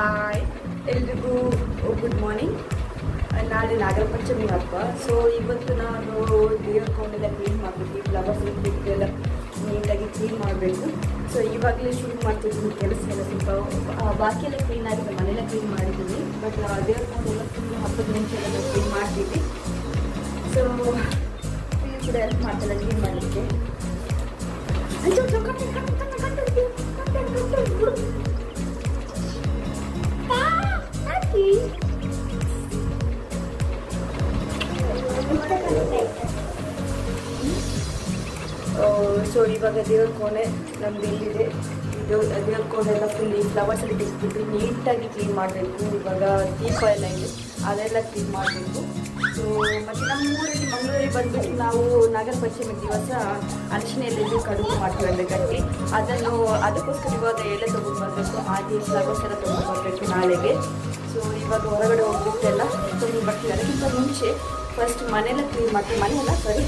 Hi ಎಲ್ರಿಗೂ good morning ನಾಳೆ ನಾಗರ ಪಂಚಮಿ ಹಬ್ಬ ಸೊ ಇವತ್ತು ನಾನು ದೇವ್ರ ಕೊಂಡೆಲ್ಲ ಕ್ಲೀನ್ ಮಾಡಬೇಕು ಫ್ಲವರ್ಸ್ ಎಲ್ಲ ನೀಟಾಗಿ ಕ್ಲೀನ್ ಮಾಡಬೇಕು ಸೊ ಇವಾಗಲೇ ಶುರು ಮಾಡ್ತಿದ್ದೀನಿ ಕೆಲಸ ಎಲ್ಲ ಸ್ವಲ್ಪ ಬಾಕಿ ಎಲ್ಲ ಕ್ಲೀನ್ ಆಗಿದೆ ಮನೆಯೆಲ್ಲ ಕ್ಲೀನ್ ಮಾಡಿದ್ದೀನಿ ಬಟ್ ದೇವ್ರ ಕೊಂಡೆಲ್ಲ ತುಂಬ ಹಬ್ಬದ ಮುಂಚೆ ಎಲ್ಲ ಕ್ಲೀನ್ ಮಾಡ್ತೀವಿ ಸೊ ನೀವು ಕೂಡ ಹೆಲ್ಪ್ ಮಾಡ್ತಲ್ಲ ಕ್ಲೀನ್ ಮಾಡಲಿಕ್ಕೆ ಸೊ ಇವಾಗ ದೇವ್ರ ಕೋಣೆ ನಮ್ದು ಎಲ್ಲಿದೆ ಇದು ದೇವ್ರ ಕೋಣೆ ಎಲ್ಲ ಫುಲ್ ಈ ಫ್ಲವರ್ಸ್ ಎಲ್ಲ ನೀಟಾಗಿ ಕ್ಲೀನ್ ಮಾಡಬೇಕು. ಇವಾಗ ದೀಪ ಎಲ್ಲ ಇದೆ. ಅದೆಲ್ಲ ಕ್ಲೀನ್ ಮಾಡಬೇಕು. ಸೊ ಮತ್ತು ನಮ್ಮ ಊರಲ್ಲಿ ಮಂಗಳೂರಿಗೆ ಬಂದ್ಬಿಟ್ಟು ನಾವು ನಾಗರ ಪಂಚಮಿ ದಿವಸ ಅರಿಶಿನ ಎಲೆಯಲ್ಲಿ ಕಡುಬು ಮಾಡ್ತೀವಿ ಅಂದರೆ ಗಟ್ಟಿ. ಅದನ್ನು, ಅದಕ್ಕೋಸ್ಕರ ಇವಾಗ ಎಲೆ ತೊಗೊಂಡು ಬರಬೇಕು ಹಾಗೆ ಫ್ಲವರ್ಸ್ ಎಲ್ಲ ತೊಗೊಂಡು ಬರಬೇಕು ನಾಳೆಗೆ. ಸೊ ಇವಾಗ ಹೊರಗಡೆ ಹೋಗ್ಬಿಟ್ಟೆಲ್ಲ ತೊಗೊಂಡು ಬರ್ತೀವಿ. ಅದಕ್ಕಿಂತ ಮುಂಚೆ ಫಸ್ಟ್ ಮನೆಯೆಲ್ಲ ಕ್ಲೀನ್ ಮಾಡ್ತೀವಿ. ಮನೆಯೆಲ್ಲ ಸರಿ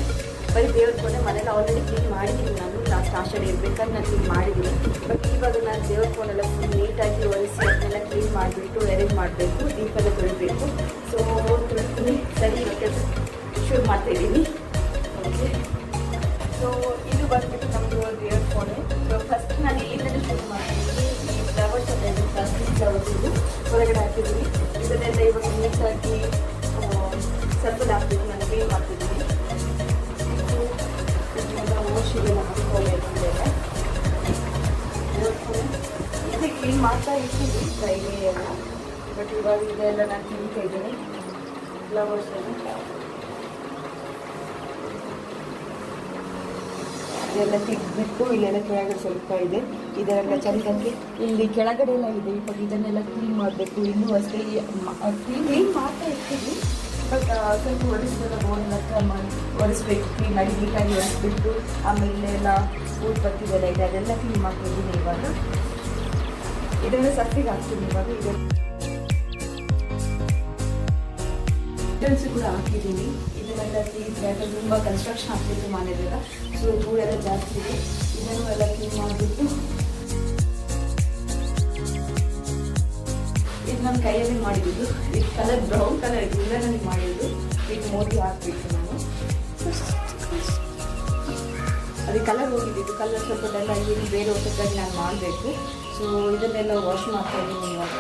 ಬರೀ ದೇವ್ರ ಕೋಣೆ ಮನೇಲಿ ಆಲ್ರೆಡಿ ಕ್ಲೀನ್ ಮಾಡಿದ್ದೀನಿ ನಾನು ಲಾಸ್ಟ್ ಆಷಾಢ ಇರಬೇಕಾದ್ರೆ ನಾನು ಕ್ಲೀನ್ ಮಾಡಿದ್ದೀನಿ. ಬಟ್ ಇವಾಗ ನಾನು ದೇವ್ರ ಕೋಣೆಲ್ಲ ಫುಲ್ ನೀಟಾಗಿ ಒರೆಸಿ ಅದನ್ನೆಲ್ಲ ಕ್ಲೀನ್ ಮಾಡಿಬಿಟ್ಟು ಅರೇಂಜ್ ಮಾಡಬೇಕು. ದೀಪ ಎಲ್ಲ ತೊಳಿಬೇಕು. ಸೊ ತೊಳಿತೀನಿ ಸರಿ ಇವಾಗ ಕೆಲಸ ಶುರು ಮಾಡ್ತಾ ಇದ್ದೀನಿ. ಓಕೆ ಸೊ ಇದು ಬಂದುಬಿಟ್ಟು ನಮ್ಮದು ದೇವ್ರ ಕೋಣೆ ಸೊ ಫಸ್ಟ್ ನಾನು ಇಲ್ಲಿಂದಲೇ ಶುರು ಮಾಡ್ತೀನಿ. ಈ ಫ್ಲವರ್ಸ್ ಎಲ್ಲ ಪ್ಲಾಸ್ಟಿಕ್ ಫ್ಲವರ್ಸ್ ಇದು. ಹೊರಗಡೆ ಹಾಕಿದ್ದೀನಿ. ಇದನ್ನೆಲ್ಲ ಇವಾಗ ನೀಟಾಗಿ ಸರ್ಕಲ್ ಹಾಕ್ತೀನಿ ನಾನು ಕ್ಲೀನ್ ಮಾಡ್ತಿದ್ದೀನಿ. ಕ್ಲೀನ್ ಮಾಡ್ತಾ ಎಲ್ಲ ಬಟ್ ಇವಾಗ ಇದೆಲ್ಲ ನಾನು ಇದೆಲ್ಲ ತೆಗೆದ್ಬಿಟ್ಟು ಇಲ್ಲೆಲ್ಲ ಕೆಳಗಡೆ ಸ್ವಲ್ಪ ಇದೆ ಇದೆಲ್ಲ ಚಂದಕ್ಕೆ ಇಲ್ಲಿ ಕೆಳಗಡೆ ಎಲ್ಲ ಇದೆ ಇವಾಗ ಇದನ್ನೆಲ್ಲ ಕ್ಲೀನ್ ಮಾಡಬೇಕು ಇನ್ನೂ ಅಷ್ಟೇ ಕ್ಲೀನ್ ಮಾಡ್ತಾ ಇರ್ತೀವಿ ಸ್ವಲ್ಪ ಒರೆಸ್ಬೇಕು ಬೋರ್ನೆಲ್ಲ ಮಾಡಿ ಒರೆಸ್ಬೇಕು ಕ್ಲೀನಾಗಿ ನೀಟಾಗಿ ಒರೆಸ್ಬಿಟ್ಟು ಆಮೇಲೆ ಎಲ್ಲ ಊಟ ಬರ್ತಿದೆಲ್ಲ ಇದೆ ಅದೆಲ್ಲ ಕ್ಲೀನ್ ಮಾಡ್ತಿದ್ದೀನಿ ಇವಾಗ ಇದನ್ನು ಸಫಿಗೆ ಹಾಕ್ತೀನಿ ಇವಾಗ ಇದೆ ಮೆಟಲ್ಸ್ ಕೂಡ ಹಾಕಿದ್ದೀನಿ ಇದನ್ನೆಲ್ಲ ಕ್ಲೀನ್ ಯಾಕಂದ್ರೆ ತುಂಬ ಕನ್ಸ್ಟ್ರಕ್ಷನ್ ಆಗ್ತಿತ್ತು ಮನೆಯಲ್ಲೆಲ್ಲ ಸೊ ಧೂಳೆಲ್ಲ ಜಾಸ್ತಿ ಇದೆ. ಇದನ್ನು ಎಲ್ಲ ಕ್ಲೀನ್ ಮಾಡಿಬಿಟ್ಟು ನನ್ನ ಕೈಯಲ್ಲಿ ಮಾಡಿದ್ದು. ಇದು ಕಲರ್ ಬ್ರೌನ್ ಕಲರ್ ಇದು ನನಗೆ ಮಾಡಿದ್ದು. ಇದು ಮೋದಿ ಹಾಕ್ಬೇಕು ನಾನು. ಅದೇ ಕಲರ್ ಹೋಗಿದ್ದು ಕಲರ್ ಸ್ವಲ್ಪ ಡಲ್ ಆಗಿ ಬೇರೆ ಹೊಸದಾಗಿ ನಾನು ಮಾಡಬೇಕು. ಸೊ ಇದನ್ನೆಲ್ಲ ವಾಶ್ ಮಾಡ್ತಾ ಇದ್ದೀನಿ ಇವಾಗ.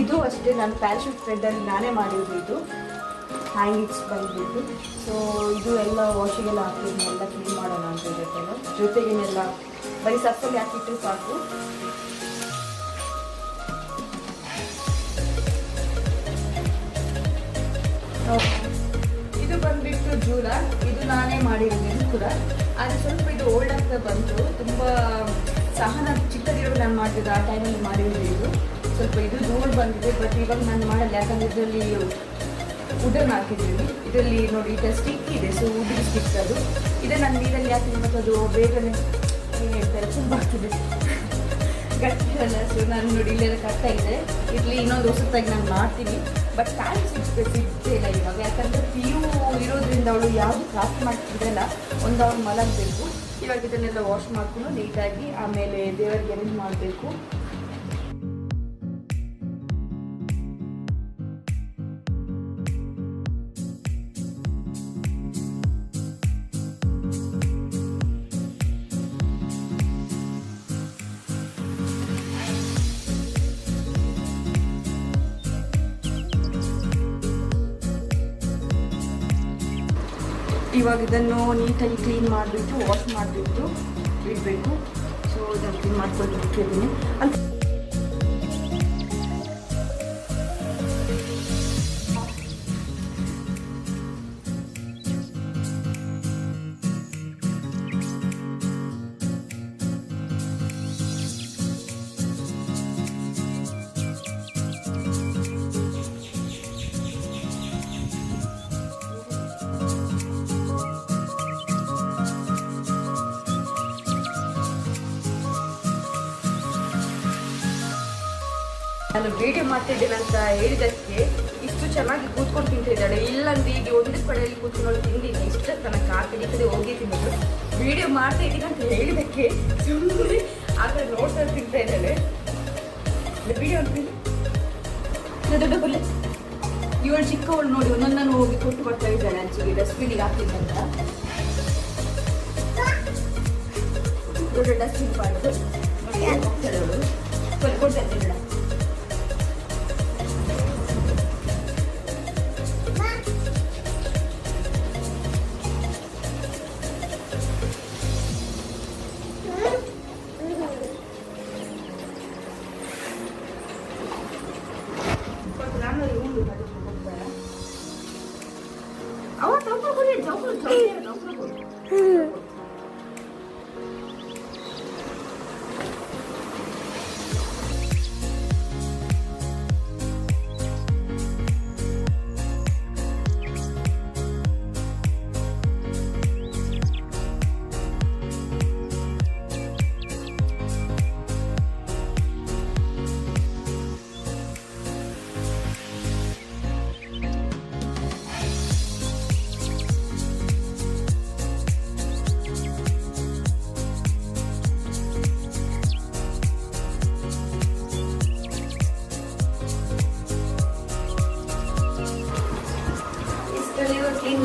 ಇದು ಅಷ್ಟೇ ನಾನು ಪ್ಯಾರಾಶೂಟ್ ಥ್ರೆಡ್ಡಲ್ಲಿ ನಾನೇ ಮಾಡಿದ್ದು ಇದು. ಹ್ಯಾಂಗಿಂಗ್ಸ್ ಬಂದ್ಬಿಟ್ಟು. ಸೊ ಇದು ಎಲ್ಲ ವಾಷಿಗೆಲ್ಲ ಹಾಕಿದ್ನ ಎಲ್ಲ ಕ್ಲೀನ್ ಮಾಡೋಣ ಅಂತ ಜೊತೆಗೆ ಜೊತೆಗೇನೆಲ್ಲ ಬರೀ ಸರ್ಫಲ್ಲಿ ಹಾಕಿಟ್ಟು ಸಾಕು. ಇದು ಬಂದ್ಬಿಟ್ಟು ಜೂಲ ಇದು ನಾನೇ ಮಾಡಿದ್ದೀನಿ ಕೂಡ. ಆದರೆ ಸ್ವಲ್ಪ ಇದು ಓಲ್ಡ್ ಆಗ್ತಾ ಬಂತು. ತುಂಬ ಸಹನ ಚಿಕ್ಕದಿರೋ ನಾನು ಮಾಡ್ತಿದ್ದೆ ಆ ಟೈಮಲ್ಲಿ ಮಾಡಿರೋದು ಇದು. ಸ್ವಲ್ಪ ಇದು ಧೂಳು ಬಂದಿದೆ. ಬಟ್ ಇವಾಗ ನಾನು ಮಾಡಲ್ಲ. ಯಾಕಂದರೆ ಇದರಲ್ಲಿ ವುಡನ್ ಹಾಕಿದ್ದೀನಿ. ಇದರಲ್ಲಿ ನೋಡಿ, ಈಗ ಸ್ಟಿಕ್ ಇದೆ. ಸೊ ಉದ್ರಿ ಸ್ಟಿಕ್ ಅದು. ಇದೇ ನಾನು ನೀರಲ್ಲಿ ಯಾಕೆ ಮತ್ತು ಅದು ಬೇಗನೆ, ಏನು ಹೇಳ್ತಾರೆ? ತುಂಬ ಆಗ್ತಿದೆ. ಗಟ್ಟಿರಲ್ಲ ಸೊ ನಾನು ನೋಡಿ ಇಲ್ಲೆಲ್ಲ ಕಟ್ತಾ ಇದೆ ಇರಲಿ ಇನ್ನೊಂದು ಹೊಸತಾಗಿ ನಾನು ಮಾಡ್ತೀನಿ. ಬಟ್ ಟೈಮ್ ಸಿಕ್ಸ್ಬೇಕು ಸಿಗ್ತೇ ಇಲ್ಲ ಇವಾಗ. ಯಾಕಂದರೆ ಪಿ ಯು ಇರೋದ್ರಿಂದ ಅವಳು ಯಾವುದು ಕ್ರಾಫ್ಟ್ ಮಾಡ್ತಿದ್ದಲ್ಲ ಒಂದು ಅವಳು ಮಲಗಬೇಕು. ಇವಾಗ ಇದನ್ನೆಲ್ಲ ವಾಶ್ ಮಾಡ್ಕೊಂಡು ನೀಟಾಗಿ ಆಮೇಲೆ ದೇವರಿಗೆ ಅರೇಂಜ್ ಮಾಡಬೇಕು. ಇವಾಗ ಇದನ್ನು ನೀಟಾಗಿ ಕ್ಲೀನ್ ಮಾಡಿಬಿಟ್ಟು ವಾಶ್ ಮಾಡಿಬಿಟ್ಟು ಇಡಬೇಕು. ಸೊ ಇದನ್ನು ಕ್ಲೀನ್ ಮಾಡ್ಕೊಂಡು ಇಟ್ಟಿದ್ದೀನಿ ಅಂತ ನಾನು ವಿಡಿಯೋ ಮಾಡ್ತಿದ್ದೇನೆ ಅಂತ ಹೇಳಿದಕ್ಕೆ ಇಷ್ಟು ಚೆನ್ನಾಗಿ ಕೂತ್ಕೊಂಡು ತಿಂತಿದ್ದಾಳೆ. ಇಲ್ಲಂದ್ರೆ ಈಗ ಒಂದು ಕಡೆಯಲ್ಲಿ ಕೂತ್ಕೊಂಡು ತಿಂದಿದ್ದೆ. ಇಷ್ಟ ತನಕ ಆ ಕಡೆ ಕಡೆ ಹೋಗಿ ತಿನ್ನೋದು ವಿಡಿಯೋ ಮಾಡ್ತಾ ಇದ್ದೀನಿ ಅಂತ ಹೇಳಿದಕ್ಕೆ ಸುಮ್ಮನೆ ಆಗ ನೋಡ್ತಾ ತಿಂತಾ ಇದ್ದಾಳೆ. ವಿಡಿಯೋ ದೊಡ್ಡ ಬರಲಿ ಇವಳು ಚಿಕ್ಕವಳು ನೋಡಿ ಒಂದೊಂದನ್ನು ಹೋಗಿ ಕೊಟ್ಟು ಬರ್ತಾ ಇದ್ದಾಳೆ ಅಂಚಿಗೆ ಡಸ್ಟ್ಬಿನ್ಗೆ ಹಾಕಿದ್ದಂತ ದೊಡ್ಡ ಡಸ್ಟ್ಬಿನ್ ಮಾಡೋದು ನೋಡಿ ಹೋಗ್ತಾಳೆ ಅವಳು ಕೊಟ್ಟು ಕೊಡ್ತೇನೆ ಮೇಡಮ್ ಅವ ತಗೊಂಡು ಕೊಡಿ ತಗೊಂಡು ತಗೊಂಡು ಕೊಡಿ ಇಷ್ಟರಲ್ಲಿ ಕ್ಲೀನ್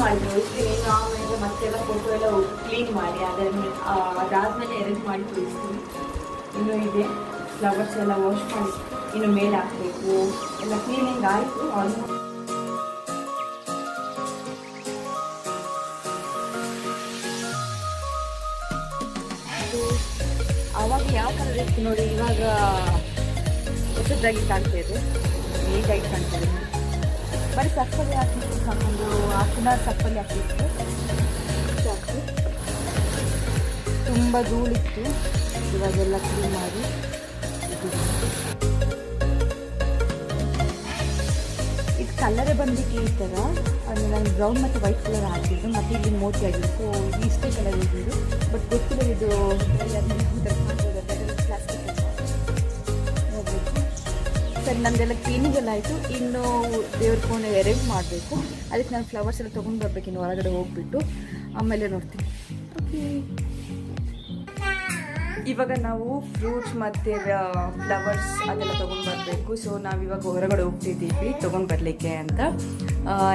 ಮಾಡಿದ್ರು ಇಷ್ಟು ಇನ್ನು ಆಮೇಲೆ ಮತ್ತೆಲ್ಲ ಫೋಟೋ ಎಲ್ಲ ಕ್ಲೀನ್ ಮಾಡಿ, ಅದನ್ನು ಅದಾದಮೇಲೆ ಅರೇಂಜ್ ಮಾಡಿ ತೋರಿಸ್ತೀನಿ ಇನ್ನು ಇದೆ. ಫ್ಲವರ್ಸ್ ಎಲ್ಲ ವಾಶ್ ಮಾಡಿ, ಇನ್ನು ಮೇಲೆ ಹಾಕಬೇಕು. ಎಲ್ಲ ಕ್ಲೀನಿಂಗ್ ಆಯಿತು ಆಲ್ಮೋಸ್ಟ್ ಅದು ಆವಾಗ ಯಾವ ಇತ್ತು ನೋಡಿ, ಇವಾಗ ಹೊಸದಾಗಿ ಕಾಣ್ತಾ ಇದೆ. ನೀಟಾಗಿ ಕಾಣ್ತಾ ಇದೆ. ಬರೀ ಸಪ್ಪಲ್ಲಿ ಹಾಕಿತ್ತು ಆ್ಯನ್ ಅವರ್ ಸಪ್ಪಲ್ಲಿ ಹಾಕಿತ್ತು ಸಾಕು ತುಂಬ ಧೂಳಿತ್ತು. ಇವಾಗೆಲ್ಲ ಕ್ಲೀನ್ ಮಾಡಿ. ಇದು ಕಲರೇ ಬಂದಿಕ್ಕೆ ಈ ಥರ. ಅಂದರೆ ನಾನು ಬ್ರೌನ್ ಮತ್ತು ವೈಟ್ ಕಲರ್ ಹಾಕಿದ್ದು ಮತ್ತು ಇಲ್ಲಿ ಮೋತಿ ಆಗಿತ್ತು. ಇಷ್ಟೇ ಕಲರ್ ಇದ್ದಿದ್ದು. ಬಟ್ ಗೊತ್ತಿಲ್ಲ ಇದು ಸರಿ, ನಂದೆಲ್ಲ ಕ್ಲೀನಿಂಗ್ ಎಲ್ಲ ಆಯಿತು. ಇನ್ನು ದೇವ್ರ ಕೋಣೆ ಅರೇಂಜ್ ಮಾಡಬೇಕು. ಅದಕ್ಕೆ ನಾನು ಫ್ಲವರ್ಸ್ ಎಲ್ಲ ತೊಗೊಂಡು ಬರ್ಬೇಕು, ಇನ್ನು ಹೊರಗಡೆ ಹೋಗ್ಬಿಟ್ಟು. ಆಮೇಲೆ ನೋಡ್ತೀನಿ. ಓಕೆ ಇವಾಗ ನಾವು ಫ್ರೂಟ್ಸ್ ಮತ್ತು ಫ್ಲವರ್ಸ್ ಅದೆಲ್ಲ ತೊಗೊಂಡು ಬರಬೇಕು. ಸೊ ನಾವು ಇವಾಗ ಹೊರಗಡೆ ಹೋಗ್ತಿದ್ದೀವಿ, ತೊಗೊಂಡು ಬರಲಿಕ್ಕೆ ಅಂತ.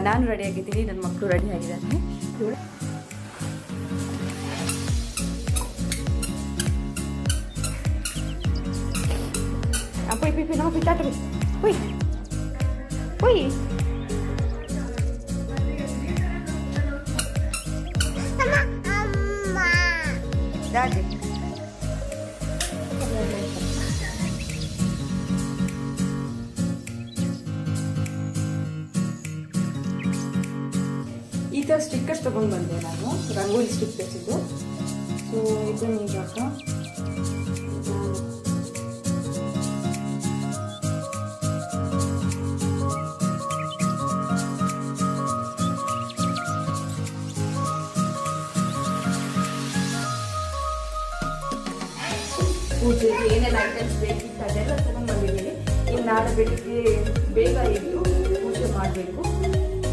ನಾನು ರೆಡಿ ಆಗಿದ್ದೀನಿ ನನ್ನ ಮಕ್ಕಳು ರೆಡಿ ಆಗಿದ್ದಾರೆ. Ah, pui, pui, pui, no, pui, tato, pui. Pui. Dade. ಈ ಥರ ಸ್ಟಿಕ್ಕರ್ಸ್ ತೊಗೊಂಡು ಬಂದೆ ನಾನು ರಂಗೋಲಿ ಸ್ಟಿಕ್ಕರ್ಸ್ ಇದು ಸೊ ಇದನ್ನು ಪೂಜೆಗೆ ಏನೇನು ಐಟಮ್ಸ್ ಬೇಕಿತ್ತು ಅದೆಲ್ಲ ತಗೊಂಡು ಬಂದಿದ್ದೀನಿ ಇನ್ನು ನಾಳೆ ಬೆಳಿಗ್ಗೆ ಬೇಗ ಇದ್ದು ಪೂಜೆ ಮಾಡಬೇಕು.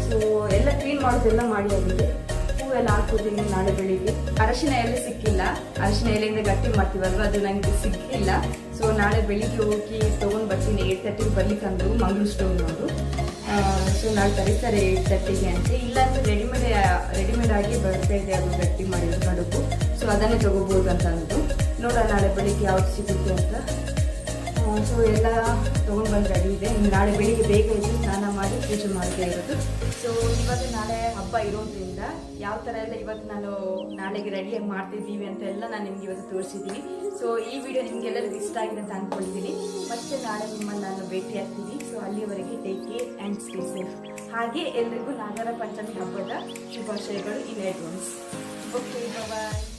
ಸೊ ಎಲ್ಲ ಕ್ಲೀನ್ ಮಾಡೋದೆಲ್ಲ ಮಾಡಿ ಆಗಿದೆ. ಹೂವೆಲ್ಲ ಹಾಕೋದಿನಿ ನಾಳೆ ಬೆಳಿಗ್ಗೆ. ಅರಶಿನ ಎಲೆ ಸಿಕ್ಕಿಲ್ಲ. ಅರಶಿನ ಎಲೆಯಿಂದ ಗಟ್ಟಿ ಮಾಡ್ತೀವಲ್ವ? ಅದು ನನಗೆ ಸಿಕ್ಕಿಲ್ಲ. ಸೊ ನಾಳೆ ಬೆಳಿಗ್ಗೆ ಹೋಗಿ ತೊಗೊಂಡು ಬರ್ತೀನಿ. ಏಟ್ ತರ್ಟಿಗೆ ಬರ್ಲಿಕ್ಕೆ ಅಂದರು ಸ್ಟೋರ್ ಅವರು ಸೊ ನಾಳೆ ಕರೀತಾರೆ ಏಟ್ ತರ್ಟಿಗೆ ಅಂತ. ಇಲ್ಲಾಂದರೆ ರೆಡಿಮೇಡ್ ರೆಡಿಮೇಡ್ ಆಗಿ ಬರ್ತಾ ಇದೆ ಅದು ಗಟ್ಟಿ ಮಾಡಿರೋ ಕಡುಬು. ಸೊ ಅದನ್ನೇ ತೊಗೋಬೋದು ಅಂತ ನೋಡೋಣ ನಾಳೆ ಬೆಳಿಗ್ಗೆ ಯಾವ್ದು ಸಿಗುತ್ತೆ ಅಂತ. ಸೊ ಎಲ್ಲ ತೊಗೊಂಡು ಬಂದು ರೆಡಿ ಇದೆ. ಇನ್ನು ನಾಳೆ ಬೆಳಿಗ್ಗೆ ಬೇಗ ಇದ್ದು ಸ್ನಾನ ಮಾಡಿ ಪೂಜೆ ಮಾಡ್ತಾ ಇರೋದು. ಸೊ ಇವತ್ತು ನಾಳೆ ಹಬ್ಬ ಇರೋದ್ರಿಂದ ಯಾವ ಥರ ಎಲ್ಲ ಇವತ್ತು ನಾನು ನಾಳೆಗೆ ರೆಡಿಯಾಗಿ ಮಾಡ್ತಿದ್ದೀವಿ ಅಂತ ಎಲ್ಲ ನಾನು ನಿಮ್ಗೆ ಇವತ್ತು ತೋರಿಸಿದ್ದೀನಿ ಸೊ ಈ ವಿಡಿಯೋ ನಿಮಗೆಲ್ಲರಿಗೂ ಇಷ್ಟ ಆಗಿದೆ ಅಂತ ಅಂದ್ಕೊಂಡಿದ್ದೀನಿ ಮತ್ತೆ ನಾಳೆ ನಿಮ್ಮನ್ನು ನಾನು ಭೇಟಿ ಆಗ್ತೀನಿ. ಸೊ ಅಲ್ಲಿವರೆಗೆ take care and stay safe ಹಾಗೆ ಎಲ್ರಿಗೂ ನಾಗರ ಪಂಚಮಿ ಹಬ್ಬದ ಶುಭಾಶಯಗಳು. In advance okay bye